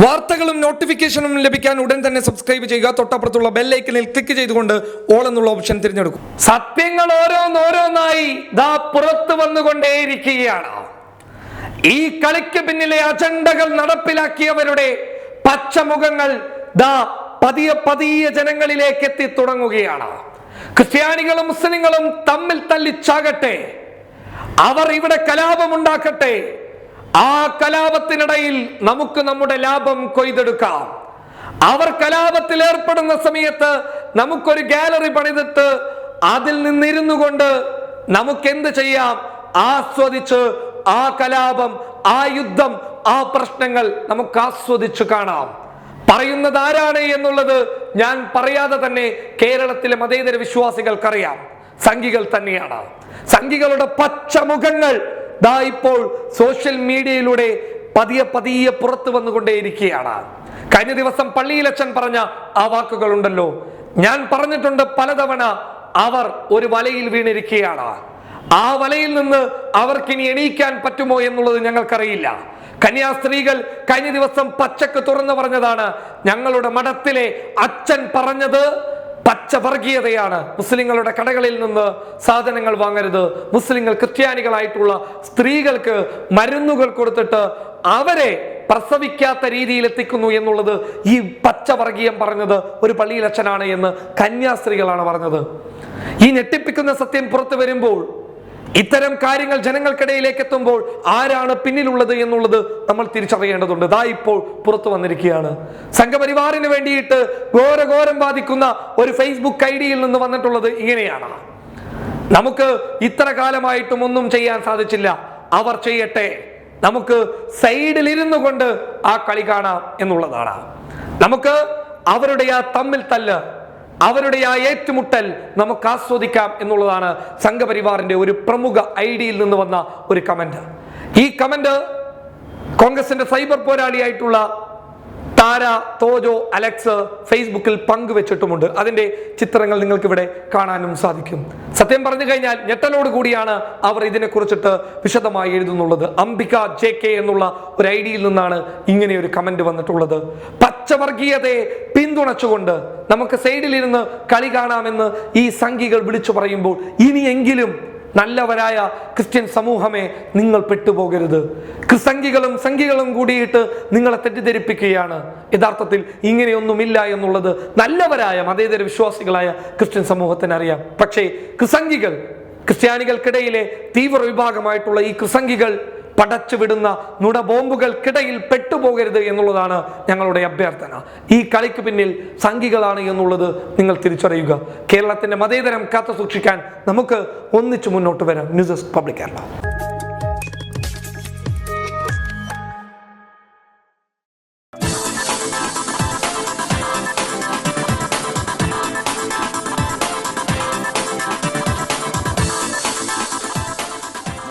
വാർത്തകളും നോട്ടിഫിക്കേഷനും ലഭിക്കാൻ ഉടൻ തന്നെ സബ്സ്ക്രൈബ് ചെയ്യുക. തൊട്ടപ്പുറത്തുള്ള ബെല്ലൈക്കനിൽ ക്ലിക്ക് ചെയ്തുകൊണ്ട് ഓൾ എന്നുള്ള ഓപ്ഷൻ തിരഞ്ഞെടുക്കും. സത്യങ്ങൾ ഓരോന്നോരോന്നായി ദാ പുറത്തു വന്നുകൊണ്ടേയിരിക്കുകയാണ്. ഈ കളിക്ക് പിന്നിലെ അജണ്ടകൾ നടപ്പിലാക്കിയവരുടെ പച്ചമുഖങ്ങൾ ദാ പതിയെ പതിയെ ജനങ്ങളിലേക്ക് എത്തി തുടങ്ങുകയാണ്. ക്രിസ്ത്യാനികളും മുസ്ലിങ്ങളും തമ്മിൽ തല്ലിച്ചാകട്ടെ. അവർ ഇവിടെ കലാപമുണ്ടാക്കട്ടെ. ആ കലാപത്തിനിടയിൽ നമുക്ക് നമ്മുടെ ലാഭം കൊയ്തെടുക്കാം. അവർ കലാപത്തിൽ ഏർപ്പെടുന്ന സമയത്ത് നമുക്കൊരു ഗാലറി പണിതിട്ട് അതിൽ നിന്നിരുന്നു കൊണ്ട് നമുക്ക് എന്ത് ചെയ്യാം? ആസ്വദിച്ച് ആ കലാപം ആ യുദ്ധം ആ പ്രശ്നങ്ങൾ നമുക്ക് ആസ്വദിച്ച് കാണാം. പറയുന്നത് ആരാണ് എന്നുള്ളത് ഞാൻ പറയാതെ തന്നെ കേരളത്തിലെ മതേതര വിശ്വാസികൾക്കറിയാം. സംഘികൾ തന്നെയാണ്. സംഘികളുടെ പച്ചമുഖങ്ങൾ ദാ ഇപ്പോൾ സോഷ്യൽ മീഡിയയിലൂടെ പതിയെ പതിയെ പുറത്തു വന്നുകൊണ്ടേയിരിക്കുകയാണ്. കഴിഞ്ഞ ദിവസം പള്ളിയിലച്ഛൻ പറഞ്ഞ ആ വാക്കുകളുണ്ടല്ലോ. ഞാൻ പറഞ്ഞിട്ടുണ്ട് പലതവണ അവർ ഒരു വലയിൽ വീണിരിക്കുകയാണ്. ആ വലയിൽ നിന്ന് അവർക്കിനി എണീക്കാൻ പറ്റുമോ എന്നുള്ളത് ഞങ്ങൾക്കറിയില്ല. കന്യാസ്ത്രീകൾ കഴിഞ്ഞ ദിവസം പച്ചക്ക് തുറന്നു പറഞ്ഞതാണ് ഞങ്ങളുടെ മഠത്തിലെ അച്ഛൻ പറഞ്ഞത് പച്ച വർഗീയതയാണ്. മുസ്ലിങ്ങളുടെ കടകളിൽ നിന്ന് സാധനങ്ങൾ വാങ്ങരുത്. മുസ്ലിങ്ങൾ ക്രിസ്ത്യാനികളായിട്ടുള്ള സ്ത്രീകൾക്ക് മരുന്നുകൾ കൊടുത്തിട്ട് അവരെ പ്രസവിക്കാത്ത രീതിയിൽ എത്തിക്കുന്നു എന്നുള്ളത് ഈ പച്ചവർഗീയം പറഞ്ഞത് ഒരു പള്ളിയിലച്ഛനാണ് എന്ന് കന്യാസ്ത്രീകളാണ് പറഞ്ഞത്. ഈ ഞെട്ടിപ്പിക്കുന്ന സത്യം പുറത്തു വരുമ്പോൾ ഇത്തരം കാര്യങ്ങൾ ജനങ്ങൾക്കിടയിലേക്ക് എത്തുമ്പോൾ ആരാണ് പിന്നിലുള്ളത് എന്നുള്ളത് നമ്മൾ തിരിച്ചറിയേണ്ടതുണ്ട്. ദാ ഇപ്പോൾ പുറത്തു വന്നിരിക്കുകയാണ്. സംഘപരിവാറിന് വേണ്ടിയിട്ട് ഘോരഘോരം ബാധിക്കുന്ന ഒരു ഫേസ്ബുക്ക് ഐ ഡിയിൽ നിന്ന് വന്നിട്ടുള്ളത് ഇങ്ങനെയാണ്. നമുക്ക് ഇത്ര കാലമായിട്ടും ഒന്നും ചെയ്യാൻ സാധിച്ചില്ല. അവർ ചെയ്യട്ടെ. നമുക്ക് സൈഡിൽ ഇരുന്നു കൊണ്ട് ആ കളി കാണാം എന്നുള്ളതാണ്. നമുക്ക് അവരുടെ ആ തമ്മിൽ തല്ല് അവരുടെ ആ ഏറ്റുമുട്ടൽ നമുക്ക് ആസ്വദിക്കാം എന്നുള്ളതാണ് സംഘപരിവാറിന്റെ ഒരു പ്രമുഖ ഐഡിയിൽ നിന്ന് വന്ന ഒരു കമന്റ്. ഈ കമന്റ് കോൺഗ്രസിന്റെ സൈബർ പോരാളിയായിട്ടുള്ള താര തോജോ അലക്സ് ഫേസ്ബുക്കിൽ പങ്കുവെച്ചിട്ടുമുണ്ട്. അതിന്റെ ചിത്രങ്ങൾ നിങ്ങൾക്ക് ഇവിടെ കാണാനും സാധിക്കും. സത്യം പറഞ്ഞു കഴിഞ്ഞാൽ ഞെട്ടലോട് കൂടിയാണ് അവർ ഇതിനെ കുറിച്ചിട്ട് വിശദമായി എഴുതുന്നുള്ളത്. അംബിക ജെ കെ എന്നുള്ള ഒരു ഐഡിയിൽ നിന്നാണ് ഇങ്ങനെ ഒരു കമന്റ് വന്നിട്ടുള്ളത്. പച്ചവർഗീയതയെ പിന്തുണച്ചുകൊണ്ട് നമുക്ക് സൈഡിലിരുന്ന് കളി കാണാമെന്ന് ഈ സംഘികൾ വിളിച്ചു പറയുമ്പോൾ ഇനിയെങ്കിലും നല്ലവരായ ക്രിസ്ത്യൻ സമൂഹമേ നിങ്ങൾ പെട്ടുപോകരുത്. സംഖികളും സംഘികളും കൂടിയിട്ട് നിങ്ങളെ തെറ്റിദ്ധരിപ്പിക്കുകയാണ്. യഥാർത്ഥത്തിൽ ഇങ്ങനെയൊന്നുമില്ല എന്നുള്ളത് നല്ലവരായ മതേതര വിശ്വാസികളായ ക്രിസ്ത്യൻ സമൂഹത്തിന് അറിയാം പക്ഷേ ക്രിസംഖികൾ ക്രിസ്ത്യാനികൾക്കിടയിലെ തീവ്ര വിഭാഗമായിട്ടുള്ള ഈ ക്രിസംഖികൾ പടച്ചു നുടബോംബുകൾക്കിടയിൽ നുട ബോംബുകൾക്കിടയിൽ പെട്ടുപോകരുത് എന്നുള്ളതാണ് ഞങ്ങളുടെ അഭ്യർത്ഥന. ഈ കളിക്ക് പിന്നിൽ സംഘികളാണ് എന്നുള്ളത് നിങ്ങൾ തിരിച്ചറിയുക. കേരളത്തിന്റെ മതേതരം കാത്തു സൂക്ഷിക്കാൻ നമുക്ക് ഒന്നിച്ചു മുന്നോട്ട് വരാം. News public Kerala